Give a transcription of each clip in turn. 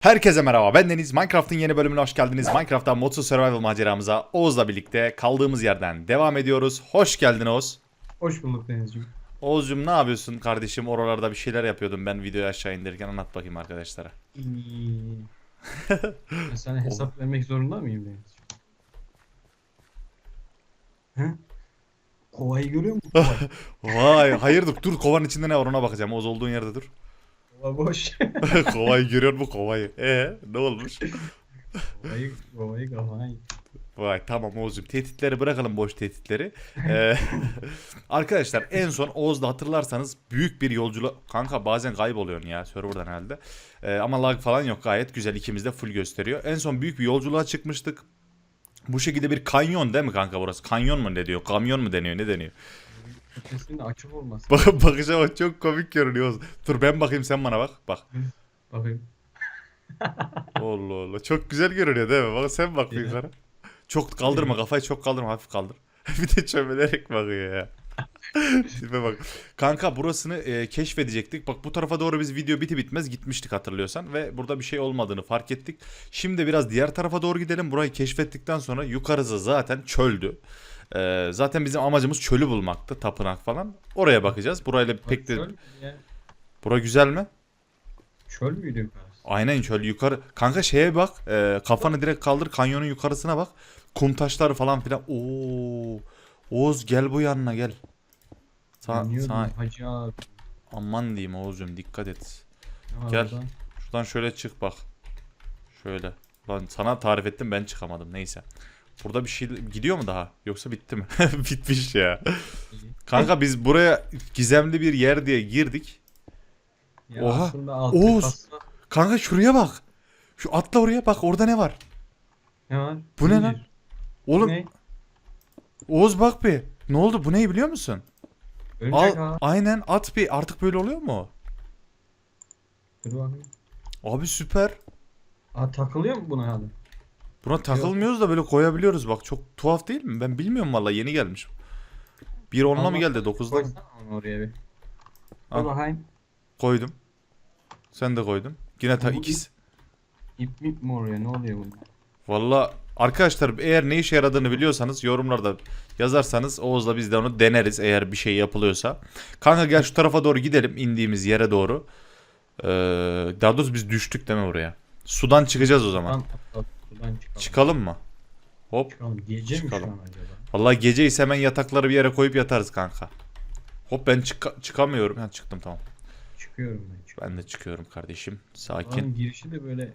Herkese merhaba ben Deniz. Minecraft'ın yeni bölümüne hoş geldiniz. Minecraft'tan Modsuz Survival maceramıza Oğuz'la birlikte kaldığımız yerden devam ediyoruz. Hoş geldin Oğuz. Hoş bulduk Denizciğim. Oğuz'cum ne yapıyorsun kardeşim? Oralarda bir şeyler yapıyordum ben videoyu aşağı indirken anlat bakayım arkadaşlara. Ben sana hesap vermek zorunda mıyım Denizciğim? He? Kovayı görüyor musun? Vay hayırdır dur kovanın içinde ne var ona bakacağım. Oğuz olduğun yerde dur. Kova boş. kovayı görüyor mu kovayı? Ee ne olmuş? kovayı, kovayı kafana Vay tamam Oğuz'cum tehditleri bırakalım boş tehditleri. Ee, arkadaşlar en son Oğuz'da hatırlarsanız büyük bir yolculuk. Kanka bazen kayboluyorsun ya serverdan herhalde. Ee, ama lag falan yok gayet güzel ikimiz de full gösteriyor. En son büyük bir yolculuğa çıkmıştık. Bu şekilde bir kanyon değil mi kanka burası? Kanyon mu ne diyor? Kamyon mu deniyor? Ne deniyor? Ötesinde açık olmasın. Bak bakışa bak çok komik görünüyor. Dur ben bakayım sen bana bak. Bak. Bakayım. Allah Allah. Çok güzel görünüyor değil mi? Bak sen bak yukarı. Çok kaldırma kafayı çok kaldırma hafif kaldır. bir de çömelerek bakıyor ya. Tipe bak. Kanka burasını e, keşfedecektik. Bak bu tarafa doğru biz video biti bitmez gitmiştik hatırlıyorsan. Ve burada bir şey olmadığını fark ettik. Şimdi biraz diğer tarafa doğru gidelim. Burayı keşfettikten sonra yukarısı zaten çöldü. E, zaten bizim amacımız çölü bulmaktı. Tapınak falan. Oraya bakacağız. Burayla pek de... Çöl? Bura güzel mi? Çöl müydü yukarısı? Aynen şöyle yukarı. Kanka şeye bak. e, kafanı direkt kaldır kanyonun yukarısına bak. Kum taşları falan filan. Oo. Oğuz gel bu yanına gel. Sa sa- Hacı abi. aman diyeyim Oğuz'cum dikkat et. Ne Gel. orada? Şuradan şöyle çık bak. Şöyle. Lan sana tarif ettim ben çıkamadım neyse. Burada bir şey gidiyor mu daha? Yoksa bitti mi? Bitmiş ya. Kanka biz buraya gizemli bir yer diye girdik. Ya Oha, Oğuz. kassa- Kanka şuraya bak. Şu atla oraya bak orada ne var? Ne var? Bu ne Zincir. lan? Oğlum Ne? Oğuz bak bir. Ne oldu bu ne biliyor musun? Örümcek Al, ağa. aynen at bir. Artık böyle oluyor mu? Dur bakayım. Abi süper. Aa takılıyor mu buna hadi? Buna takılmıyoruz da böyle koyabiliyoruz bak. Çok tuhaf değil mi? Ben bilmiyorum valla yeni gelmiş. Bir onla mı geldi? Dokuzda mı? Koysana onu oraya bir. Al. Bakayım. Koydum. Sen de koydun. Yine ta Bu ikisi. İp mip mi oraya ne oluyor bunda? Valla arkadaşlar eğer ne işe yaradığını biliyorsanız yorumlarda yazarsanız Oğuz'la biz de onu deneriz eğer bir şey yapılıyorsa. Kanka gel şu tarafa doğru gidelim indiğimiz yere doğru. Ee, daha doğrusu biz düştük değil mi buraya? Sudan çıkacağız o zaman. Sudan sudan çıkalım. Çıkalım mı? Hop. Çıkalım. Gece mi şu Çıkalım. an acaba? Vallahi gece ise hemen yatakları bir yere koyup yatarız kanka. Hop ben çıka- çıkamıyorum. Ha çıktım tamam. Çıkıyorum ben. Çıkıyorum. Ben de çıkıyorum kardeşim. Sakin. Buranın girişi de böyle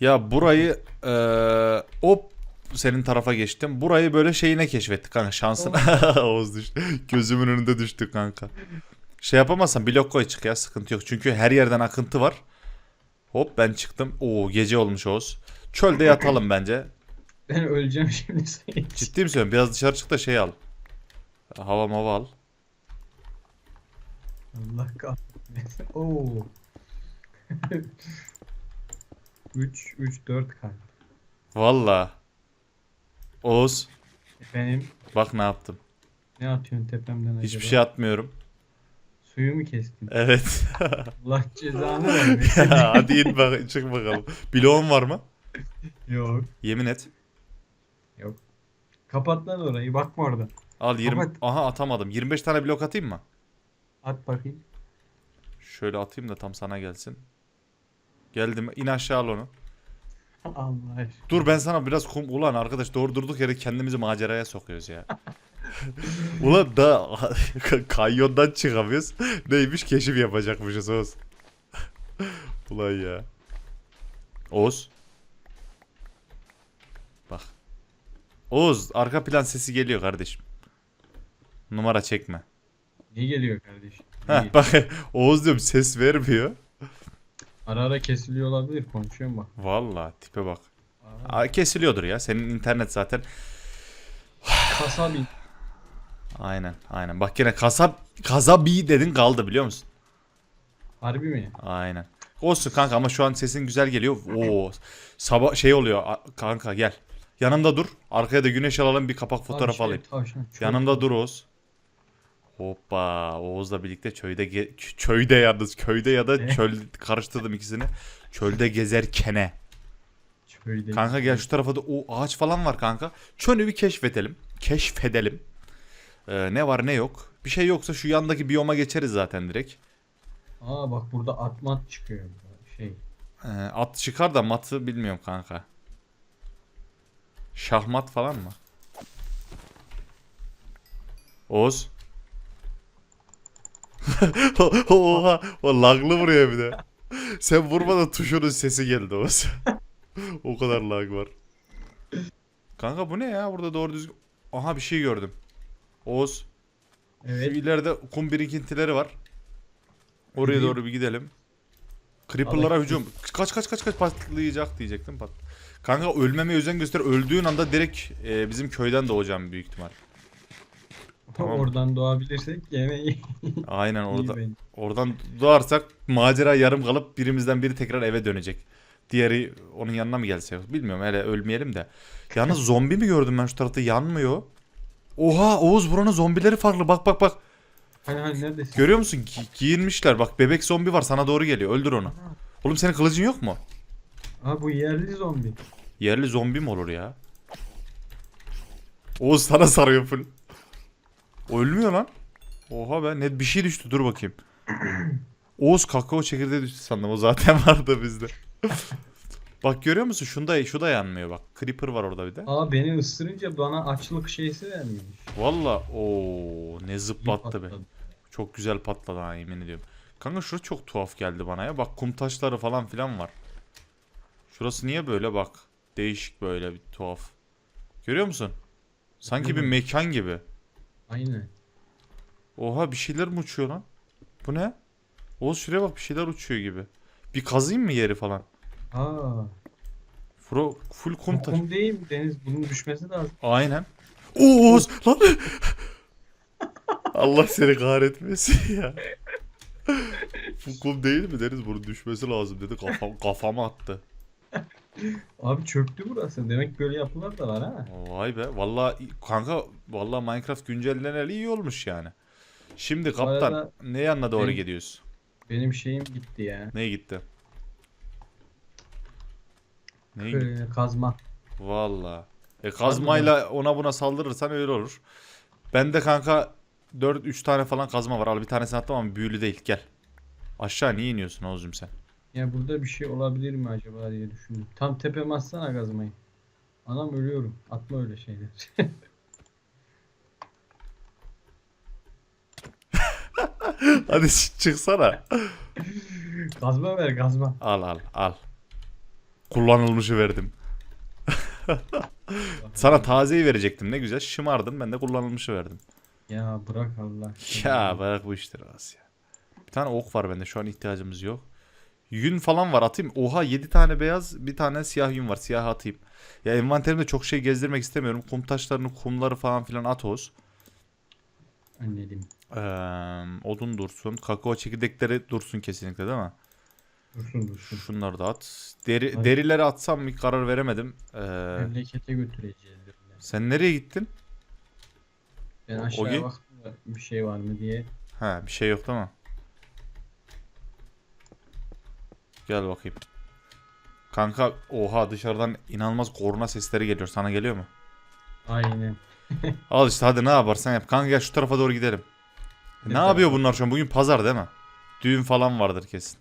Ya burayı eee hop senin tarafa geçtim. Burayı böyle şeyine keşfettik kanka şansın. Oğuz düştü. Gözümün önünde düştü kanka. Şey yapamazsan blok koy çık ya sıkıntı yok. Çünkü her yerden akıntı var. Hop ben çıktım. Oo gece olmuş Oğuz. Çölde yatalım bence. ben öleceğim şimdi senin. Ciddi mi söylüyorum? Biraz dışarı çık da şey al. Hava mava al. Allah kahretmesin. Oo. 3 3 4 kalp. Valla. Oğuz Benim bak ne yaptım. ne atıyorsun tepemden acaba? Hiçbir şey atmıyorum. Suyu mu kestin? Evet. Allah cezanı vermesin. Hadi in bak çık bakalım. Bloğun var mı? Yok. Yemin et. Yok. Kapat lan orayı. Bakma orada. Al 20. Kapat. Aha atamadım. 25 tane blok atayım mı? At bakayım. Şöyle atayım da tam sana gelsin. Geldim. İn aşağı al onu. Allah aşkına. Dur ben sana biraz kum... Ulan arkadaş doğru durduk yere kendimizi maceraya sokuyoruz ya. Ulan da kanyondan çıkamıyoruz. Neymiş keşif yapacakmışız Oğuz. Ulan ya. Oğuz. Bak. Oğuz arka plan sesi geliyor kardeşim. Numara çekme. Ne geliyor kardeşim? Ne Heh, geliyor? bak Oğuz diyorum ses vermiyor. Ara ara kesiliyor olabilir. Konuşuyorum bak. Vallahi tipe bak. Aa, kesiliyordur ya. Senin internet zaten. Kasabi. Aynen aynen. Bak yine kasap kasabi dedin kaldı biliyor musun? Harbi mi? Aynen. Olsun kanka ama şu an sesin güzel geliyor. Oo. Sabah şey oluyor a- kanka gel. Yanımda dur. Arkaya da güneş alalım bir kapak fotoğraf şey, alayım. tavşan, çok- Yanımda dur Oğuz. Hoppa Oğuz'la birlikte çöyde ge- ç- çöyde yalnız köyde ya da Ne? çöl karıştırdım ikisini. Çölde gezerkene. Şöyle Kanka gel şu tarafa da o ağaç falan var kanka. Çölü bir keşfedelim. Keşfedelim. Ee, ne var ne yok. Bir şey yoksa şu yandaki biyoma geçeriz zaten direkt. Aa bak burada atmat çıkıyor. Şey. Ee, at çıkar da matı bilmiyorum kanka. Şahmat falan mı? Oğuz. Oha, o laglı vuruyor bir de. Sen vurmadan tuşunun sesi geldi Oğuz. o kadar lag var. Kanka bu ne ya? Burada doğru düzgün... Aha bir şey gördüm. Oğuz. Şu Evet. ileride kum birikintileri var. Oraya Gideyim. doğru bir gidelim. Creeper'lara hücum. Kaç kaç kaç kaç patlayacak diyecektim. Pat. Kanka ölmemeye özen göster. Öldüğün anda direkt e, bizim köyden doğacağım büyük ihtimal. Tamam. Oradan doğabilirsek yemeği Aynen orada. iyi. Oradan doğarsak macera yarım kalıp birimizden biri tekrar eve dönecek. Diğeri onun yanına mı gelse? Bilmiyorum hele ölmeyelim de. Yalnız zombi mi gördüm ben şu tarafta yanmıyor. Oha Oğuz buranın zombileri farklı bak bak bak. Hani hani neredesin? Görüyor musun? Gi- giyinmişler. Bak bebek zombi var sana doğru geliyor. Öldür onu. Oğlum senin kılıcın yok mu? Aa bu yerli zombi. Yerli zombi mi olur ya? Oğuz sana sarıyor full. Ölmüyor lan. Oha be net bir şey düştü dur bakayım. Oğuz kakao çekirdeği düştü sandım o zaten vardı bizde. Bak görüyor musun? Şunda şu da yanmıyor bak. Creeper var orada bir de. Aa beni ısırınca bana açlık şeysi vermiyormuş. Valla o ne zıplattı be. Çok güzel patladı ha yemin ediyorum. Kanka şurası çok tuhaf geldi bana ya. Bak kum taşları falan filan var. Şurası niye böyle bak. Değişik böyle bir tuhaf. Görüyor musun? Sanki bir mekan gibi. Aynen. Oha bir şeyler mi uçuyor lan? Bu ne? Oğuz şuraya bak bir şeyler uçuyor gibi. Bir kazayım mı yeri falan? Aa. Fro, full kum Kum, taş. kum değil mi Deniz? Bunun düşmesi lazım. Aynen. Oğuz lan. Allah seni kahretmesin ya. Bu kum değil mi deriz bunun düşmesi lazım dedi kafam, kafama attı. Abi çöktü burası. Demek böyle yapılar da var ha. Vay be vallahi kanka vallahi Minecraft güncelleneli iyi olmuş yani. Şimdi kaptan ne yanına doğru benim- gidiyoruz? Benim şeyim gitti ya. Neye gitti? Gitti? Ee, kazma. Valla. E kazmayla ona buna saldırırsan öyle olur. Bende kanka 4 3 tane falan kazma var. Al bir tanesini attım ama büyülü değil. Gel. Aşağı niye iniyorsun Oğuz'cum sen? Ya burada bir şey olabilir mi acaba diye düşündüm. Tam tepeme atsana kazmayı. Anam ölüyorum. Atma öyle şeyler. Hadi çıksana. Kazma ver kazma. Al al al. Kullanılmışı verdim. Sana tazeyi verecektim ne güzel. Şımardın ben de kullanılmışı verdim. Ya bırak Allah. Ya bırak bu işleri Asya. Bir tane ok var bende şu an ihtiyacımız yok. Yün falan var atayım. Oha 7 tane beyaz bir tane siyah yün var. Siyah atayım. Ya envanterimde çok şey gezdirmek istemiyorum. Kum taşlarını kumları falan filan at Oğuz. Anladım. Ee, odun dursun. Kakao çekirdekleri dursun kesinlikle değil mi? Dursun dursun. Şunları da at. Deri, Ay. derileri atsam mı karar veremedim. Ee, Memlekete götüreceğiz. dediler. sen nereye gittin? Ben O- aşağıya Ogi? baktım da bir şey var mı diye. Ha bir şey yok değil mi? Gel bakayım. Kanka oha dışarıdan inanılmaz korna sesleri geliyor. Sana geliyor mu? Aynen. Al işte hadi ne yaparsan yap. Kanka gel şu tarafa doğru gidelim. Ne, Ne yapıyor tarafa? bunlar şu an? Bugün pazar değil mi? Düğün falan vardır kesin.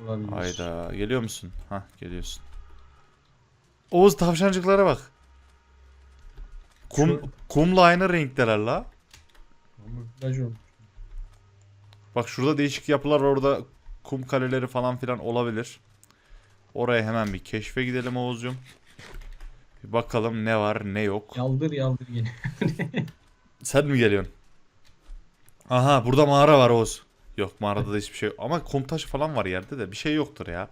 Olabilir. Hayda geliyor musun? Hah geliyorsun. Oğuz tavşancıklara bak. Kum, kumla aynı renkteler la. Kamuflaj olmuş. Bak şurada değişik yapılar var, orada kum kaleleri falan filan olabilir. Oraya hemen bir keşfe gidelim Oğuzcum. Bir bakalım ne var ne yok. Yaldır yaldır yine. Sen mi geliyorsun? Aha burada mağara var Oğuz. Yok mağarada da hiçbir şey yok. Ama kum taşı falan var yerde de bir şey yoktur ya.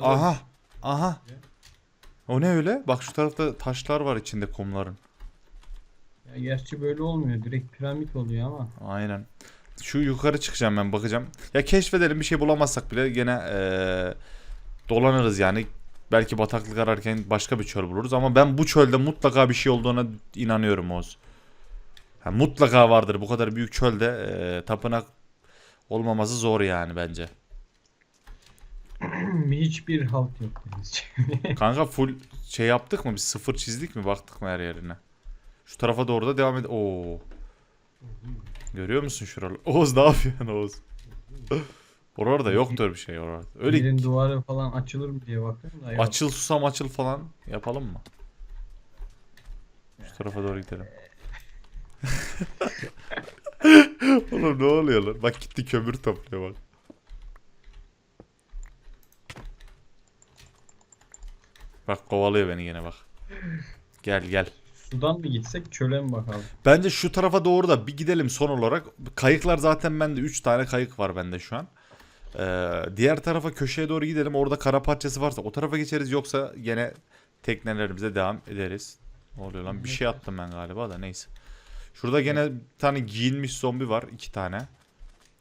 Aha. Aha. O ne öyle? Bak şu tarafta taşlar var içinde kumların. Ya gerçi böyle olmuyor. Direkt piramit oluyor ama. Aynen. Şu yukarı çıkacağım ben bakacağım. Ya keşfedelim bir şey bulamazsak bile gene eee, dolanırız yani. Belki bataklık ararken başka bir çöl buluruz ama ben bu çölde mutlaka bir şey olduğuna inanıyorum Oğuz. Ha, mutlaka vardır. Bu kadar büyük çölde e, tapınak olmaması zor yani bence. Hiçbir halt yok denizci. Kanka full şey yaptık mı? Biz sıfır çizdik mi? Baktık mı her yerine? Şu tarafa doğru da devam ed. Oo. Görüyor musun şuraları? Oğuz ne yapıyorsun Oğuz? Orada yoktur bir şey orada. Öyle Yerin duvarı falan açılır mı diye bakıyorum da yok. açıl susam açıl falan yapalım mı? Şu tarafa doğru gidelim. Oğlum ne oluyor lan? Bak gitti kömür topluyor bak. Bak kovalıyor beni gene bak. Gel gel. Sudan mı gitsek çöle mi bakalım? Bence şu tarafa doğru da bir gidelim son olarak. Kayıklar zaten bende 3 tane kayık var bende şu an. Ee, diğer tarafa köşeye doğru gidelim. Orada kara parçası varsa o tarafa geçeriz. Yoksa gene teknelerimize devam ederiz. Ne oluyor lan? Bir şey attım ben galiba da neyse. Şurada gene bir tane giyinmiş zombi var. iki tane.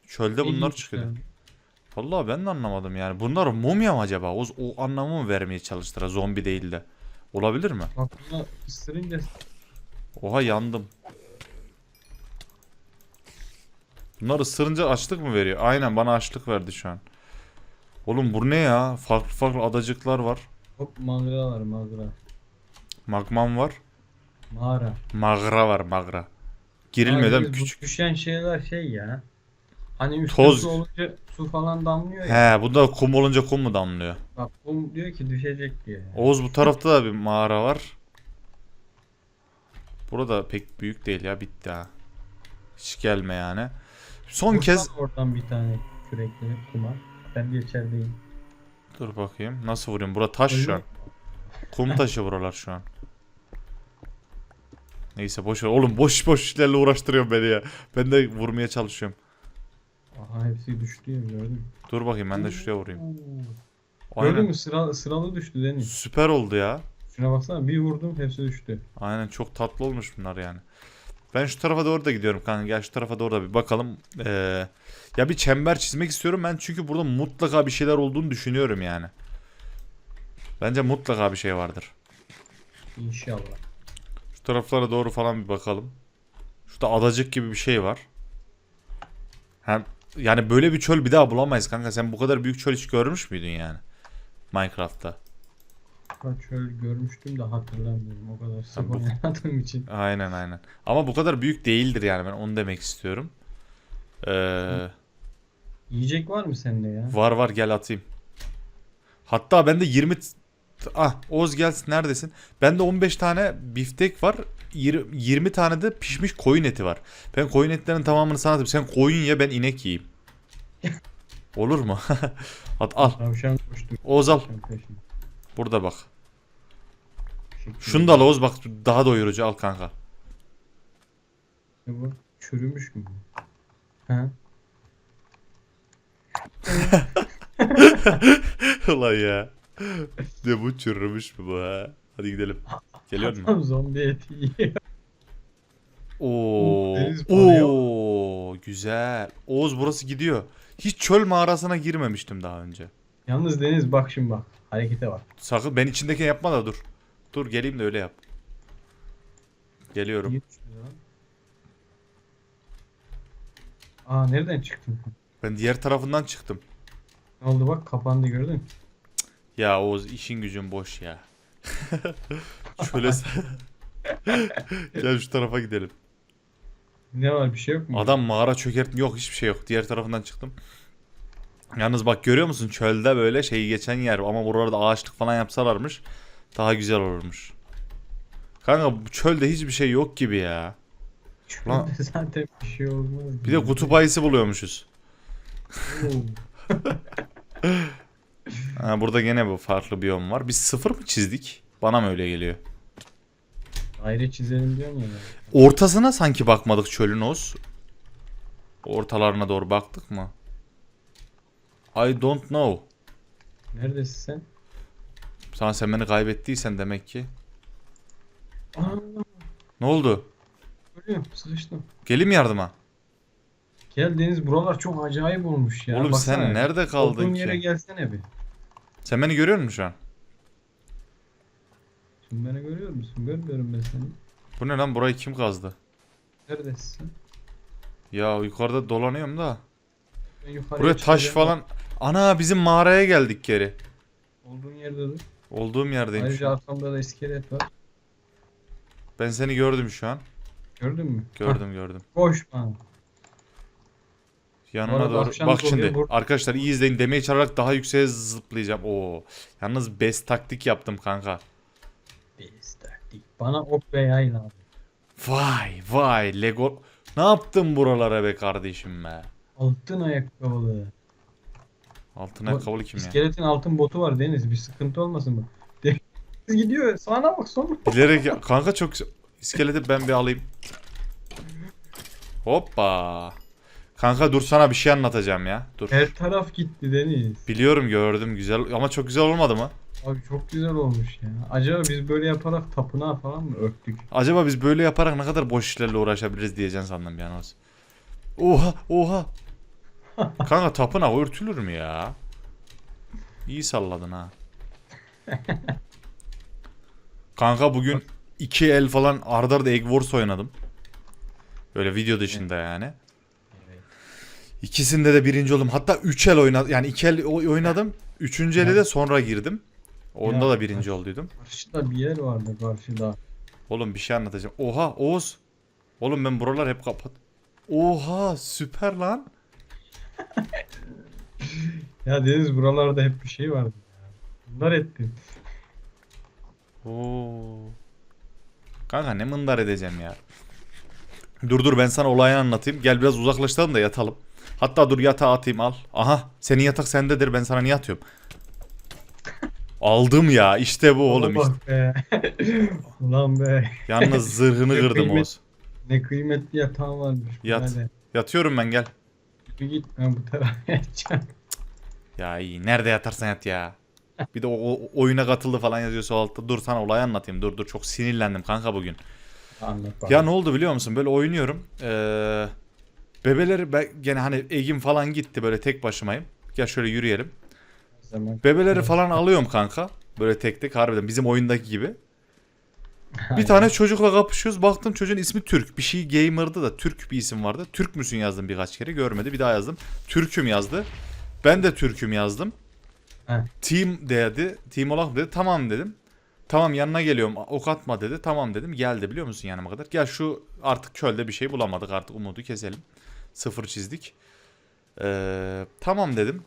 Çölde bunlar İlginç çıkıyor. yani. Vallahi ben de anlamadım yani. Bunlar mumya mı acaba? O, o anlamı mı vermeye çalıştılar zombi değil de? Olabilir mi? Buna ısırınca Oha yandım. Bunlar ısırınca açlık mı veriyor? Aynen bana açlık verdi şu an. Oğlum bu ne ya? Farklı farklı adacıklar var. hop mağara var mağara. Magmam var. Mağara. Magra var magra. Mi? Abi Küçük. Düşen şeyler şey ya. Hani üstte Toz. su olunca su falan damlıyor ya. He bunda kum olunca kum mu damlıyor? Bak kum diyor ki düşecek. Yani. Oğuz bu tarafta da bir mağara var. Burada pek büyük değil ya bitti ha. Hiç gelme yani. Son Vursan kez oradan bir tane kürekli kuma. Ben bir içerideyim. dur bakayım nasıl vurayım? Bura taş şu an. Kum taşı buralar şu an. Neyse boş ver. Oğlum boş boş işlerle uğraştırıyor beni ya. Ben de vurmaya çalışıyorum. Aha hepsi düştü ya gördün mü? Dur bakayım ben de şuraya vurayım. Oo. Gördün Aynen. mü sıra, sıralı düştü Deniz. Süper oldu ya. Şuna baksana bir vurdum hepsi düştü. Aynen çok tatlı olmuş bunlar yani. Ben şu tarafa doğru da gidiyorum kanka. Gel şu tarafa doğru da bir bakalım. Ee, ya bir çember çizmek istiyorum ben çünkü burada mutlaka bir şeyler olduğunu düşünüyorum yani. Bence mutlaka bir şey vardır. İnşallah. Taraflara doğru falan bir bakalım. Şurada adacık gibi bir şey var. Hem yani böyle bir çöl bir daha bulamayız kanka. Sen bu kadar büyük çöl hiç görmüş müydün yani? Minecraft'ta. Ben şöyle görmüştüm de hatırlamıyorum o kadar sık bu- oynadığım için. Aynen aynen. Ama bu kadar büyük değildir yani ben onu demek istiyorum. Ee, Yiyecek var mı sende ya? var var gel atayım. Hatta bende 20 t- Ah Oz gelsin neredesin? Bende 15 tane biftek var. Yir- 20 tane de pişmiş koyun eti var. Ben koyun etlerinin tamamını sana atayım. Sen koyun ye ben inek yiyeyim. Olur mu? At al. Tavşan. Oğuz al. Burada bak. Şunu da al Oğuz bak daha doyurucu al kanka. Ne bu? Çürümüş mü? Ha? Ulan ya. Ne bu çürümüş mü bu ha? Hadi gidelim. Geliyor mu? Adam zombi eti yiyor. Oo. Deniz. Oo, güzel. Oğuz burası gidiyor. Hiç çöl mağarasına girmemiştim daha önce. Yalnız Deniz bak şimdi bak. Harekete bak. Sakın ben içindeki yapma da dur. Dur geleyim de öyle yap. Geliyorum. Aa nereden çıktın? Ben diğer tarafından çıktım. Ne oldu bak kapandı gördün mü? Ya Oğuz işin gücün boş ya. Şöyle Gel şu tarafa gidelim. Ne var bir şey yok mu? Adam mağara çökertme yok hiçbir şey yok. Diğer tarafından çıktım. Yalnız bak görüyor musun çölde böyle şey geçen yer ama buralarda ağaçlık falan yapsalarmış daha güzel olurmuş. Kanka bu çölde hiçbir şey yok gibi ya. Lan- Şurada zaten bir şey olmaz. Bir de kutup ayısı buluyormuşuz. Ha, burada gene bu farklı biyom var. Biz sıfır mı çizdik? Bana mı öyle geliyor? Daire çizelim diyorsun ya. Ortasına sanki bakmadık çölün Oz. Ortalarına doğru baktık mı? I don't know. Neredesin sen? Sana sen beni kaybettiysen demek ki. Aa, Ne oldu? ölüyorum sıkıştım. Geleyim yardıma. Gel Deniz buralar çok acayip olmuş ya. Oğlum Baksana. sen nerede kaldın Olduğun ki? yere gelsene bir. Sen beni görüyor musun şu an? Şimdi beni görüyor musun? Görmüyorum ben seni. Bu ne lan burayı kim kazdı? Neredesin? Ya yukarıda dolanıyorum da. Ben yukarıya Buraya taş çıkacağım. falan. Ana bizim mağaraya geldik geri. Olduğun yerde dur. Olduğum yerdeyim şu Ayrıca an. arkamda da iskelet var. Ben seni gördüm şu an. Gördün mü? Gördüm gördüm. Koş bana. Bu Yanına arada doğru. akşam Bak oluyor, şimdi bur- arkadaşlar iyi izleyin. Demeye çağırarak daha yükseğe zıplayacağım. Oo. Yalnız best taktik yaptım kanka. Biz taktik. Bana ok ve yay lazım. Vay vay Lego. Ne yaptın buralara be kardeşim be? Altın ayakkabılı. Altın Bu ayakkabılı kim ya? İskeletin altın botu var Deniz. Bir sıkıntı olmasın mı? Deniz gidiyor. Sağına bak sonra. Bilerek ya- kanka çok. İskeleti ben bir alayım. Hoppa. Kanka dur sana bir şey anlatacağım ya. Dur. Her taraf gitti Deniz. Biliyorum gördüm güzel ama çok güzel olmadı mı? Abi çok güzel olmuş ya. Acaba biz böyle yaparak tapınağı falan mı öptük? Acaba biz böyle yaparak ne kadar boş işlerle uğraşabiliriz diyeceksin sandım yani. Oha oha. Kanka tapınak örtülür mü ya? İyi salladın ha. Kanka bugün iki el falan arda arda Egg Wars oynadım. Böyle video dışında yani. İkisinde de birinci oldum. Hatta üç el oynadım. Yani iki el oy- oynadım. Üçüncü ele de sonra girdim. Onda Ya. da birinci olduydum. Karşıda bir yer vardı karşıda. Oğlum bir şey anlatacağım. Oha Oğuz. Oğlum ben buralar hep kapat. Oha süper lan. Ya Deniz buralarda hep bir şey vardı ya. Bunlar. Oo. Kanka ne mındar edeceğim ya. Dur dur ben sana olayı anlatayım. Gel biraz uzaklaşalım da yatalım. Hatta dur yatağa atayım al. Aha senin yatak sendedir ben sana niye atıyorum? Aldım ya işte bu oğlum Bana işte. be. Ulan be. Yalnız zırhını Ne kırdım kıymet- Oğuz. Ne kıymetli yatağın varmış. Yat. Hadi. Yatıyorum ben gel. Bir git ben bu tarafa yatacağım. Ya iyi nerede yatarsan yat ya. Bir de o, o- oyuna katıldı falan yazıyor sol altta. Dur sana olayı anlatayım. Dur dur çok sinirlendim kanka bugün. Anlat bak. Ya ne oldu biliyor musun? Böyle oynuyorum. Ee, bebeleri ben gene hani Egim falan gitti böyle tek başımayım. Gel şöyle yürüyelim. Zaman. Bebeleri falan alıyorum kanka. Böyle tek tek harbiden bizim oyundaki gibi. Bir tane çocukla kapışıyoruz. Baktım çocuğun ismi Türk. Bir şey gamer'dı da Türk bir isim vardı. Türk müsün yazdım birkaç kere. Görmedi. Bir daha yazdım. Türk'üm yazdı. Ben de Türk'üm yazdım. Team dedi. Team olarak mı dedi. Tamam dedim. Tamam yanına geliyorum. Ok atma dedi. Tamam dedim. Geldi biliyor musun yanıma kadar. Gel şu artık çölde bir şey bulamadık. Artık umudu keselim. Sıfır çizdik. Ee, tamam dedim.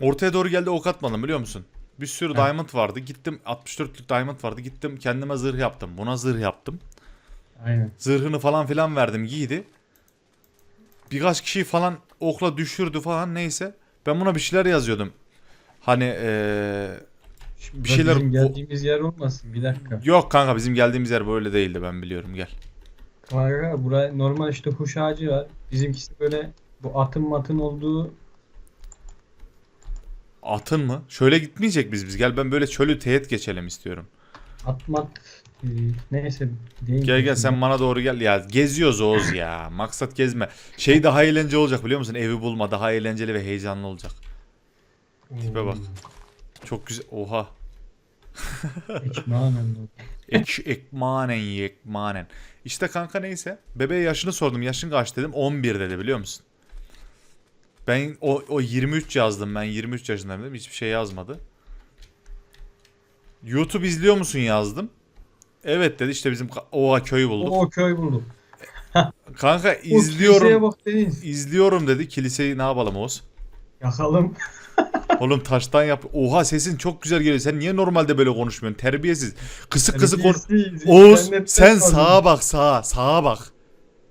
Ortaya doğru geldi ok atmadım biliyor musun? Bir sürü Heh. diamond vardı. Gittim 64'lük diamond vardı. Gittim kendime zırh yaptım. Buna zırh yaptım. Aynen. Zırhını falan filan verdim giydi. Birkaç kişi falan okla düşürdü falan neyse. Ben buna bir şeyler yazıyordum. Hani Şimdi Bir şeyler- Bizim geldiğimiz yer olmasın. Bir dakika. yok kanka bizim geldiğimiz yer böyle değildi ben biliyorum gel. Kanka buraya normal işte huş ağacı var. Bizimkisi böyle bu atın matın olduğu Atın mı? Şöyle gitmeyecek biz biz. Gel ben böyle çölü teğet geçelim istiyorum. at mat e, neyse değil. Gel gel sen bana doğru gel. Ya geziyoruz Oğuz ya. Maksat gezme. Şey daha eğlenceli olacak biliyor musun? Evi bulma daha eğlenceli ve heyecanlı olacak. tipe bak. Çok güzel. Oha. Ekmanen Ek, ekmanen yekmanen. İşte kanka neyse. Bebeğe yaşını sordum. Yaşın kaç dedim. 11 dedi biliyor musun? Ben o, o 23 yazdım. Ben 23 yaşındayım dedim. Hiçbir şey yazmadı. YouTube izliyor musun yazdım. Evet dedi. İşte bizim Oha köyü bulduk. O köy bulduk. Kanka izliyorum. İzliyorum dedi. Kiliseyi ne yapalım Oğuz? Yakalım. Oğlum taştan yap. Oha sesin çok güzel geliyor. Sen niye normalde böyle konuşmuyorsun? Terbiyesiz. Kısık kısık konuş. Oğuz sen sağa bak sağa. Sağa bak.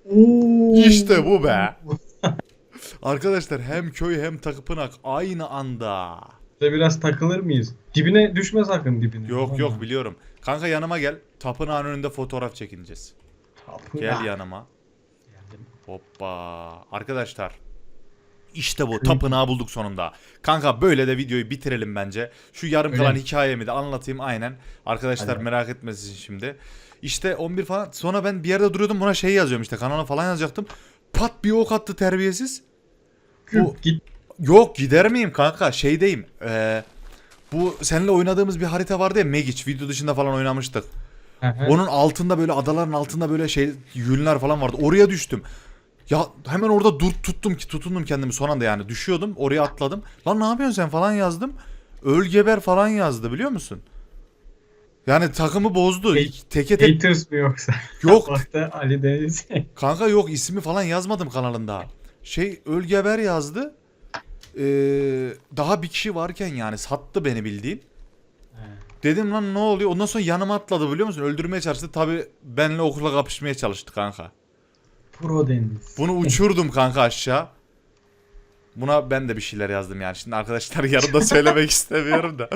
Oo. İşte bu be. Arkadaşlar hem köy hem tapınak aynı anda. Şöyle biraz takılır mıyız? Dibine düşme sakın dibine. Yok yok biliyorum. Kanka yanıma gel. Tapınağın önünde fotoğraf çekineceğiz. Tapınak. Gel yanıma. Geldim. Hoppa. Arkadaşlar. İşte bu. Tapınağı bulduk sonunda. Kanka böyle de videoyu bitirelim bence. Şu yarım Öyle kalan mi? hikayemi de anlatayım aynen. Arkadaşlar Hadi. merak etmesin şimdi. İşte 11 falan. Sonra ben bir yerde duruyordum buna şey yazıyorum işte kanala falan yazacaktım. Pat bir ok attı terbiyesiz. Küp, Bu- git. Yok gider miyim kanka şeydeyim. Ee, bu seninle oynadığımız bir harita vardı ya Megic video dışında falan oynamıştık. Hı. Onun altında böyle adaların altında böyle şey yünler falan vardı. Oraya düştüm. Ya hemen orada dur tuttum ki tutundum kendimi son anda yani düşüyordum oraya atladım. Lan ne yapıyorsun sen falan yazdım. Öl geber falan yazdı biliyor musun? Yani takımı bozdu. Hey- Teke tek Haters mi yoksa? yok Ali Deniz. kanka yok ismi falan yazmadım kanalında. Şey öl geber yazdı. Ee, daha bir kişi varken yani sattı beni bildiğin. Dedim lan ne oluyor? Ondan sonra yanıma atladı biliyor musun? Öldürmeye çalıştı. Tabi benle okula kapışmaya çalıştı kanka. Pro Deniz. Bunu uçurdum kanka aşağı. Buna ben de bir şeyler yazdım yani. Şimdi arkadaşlar yarın söylemek istemiyorum da.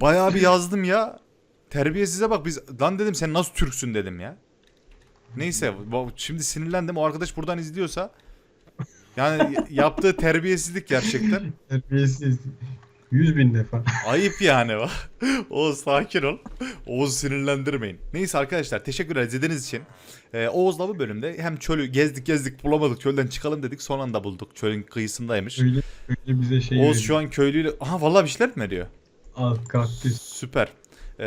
Bayağı bir yazdım ya. Terbiyesize bak biz lan dedim sen nasıl Türksün dedim ya. Neyse şimdi sinirlendim. O arkadaş buradan izliyorsa yani yaptığı terbiyesizlik gerçekten. Terbiyesiz. 100 bin defa. Ayıp yani. Oğuz sakin ol. Oğuz sinirlendirmeyin. Neyse arkadaşlar teşekkür ederiz izlediğiniz için. Ee, Oğuz'la bu bölümde hem çölü gezdik gezdik bulamadık. Çölden çıkalım dedik. Son anda bulduk. Çölün kıyısındaymış. Öyle, öyle bize şey Oğuz veriyor. şu an köylüyle... Aha vallahi bir şeyler mi diyor? Al kaktüs. Süper. Ee,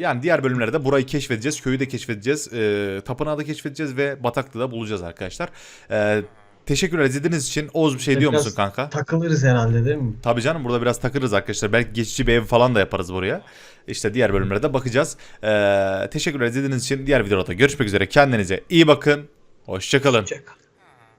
yani diğer bölümlerde burayı keşfedeceğiz. Köyü de keşfedeceğiz. Ee, tapınağı da keşfedeceğiz ve bataklığı da bulacağız arkadaşlar. Ee, teşekkür ederiz izlediğiniz için. Oğuz bir şey diyor Biraz musun kanka? Takılırız herhalde değil mi? Tabii canım burada biraz takılırız arkadaşlar. Belki geçici bir ev falan da yaparız buraya. İşte diğer bölümlere de bakacağız. Ee, teşekkür ederiz izlediğiniz için. Diğer videoda görüşmek üzere. Kendinize iyi bakın. Hoşçakalın. Çakal.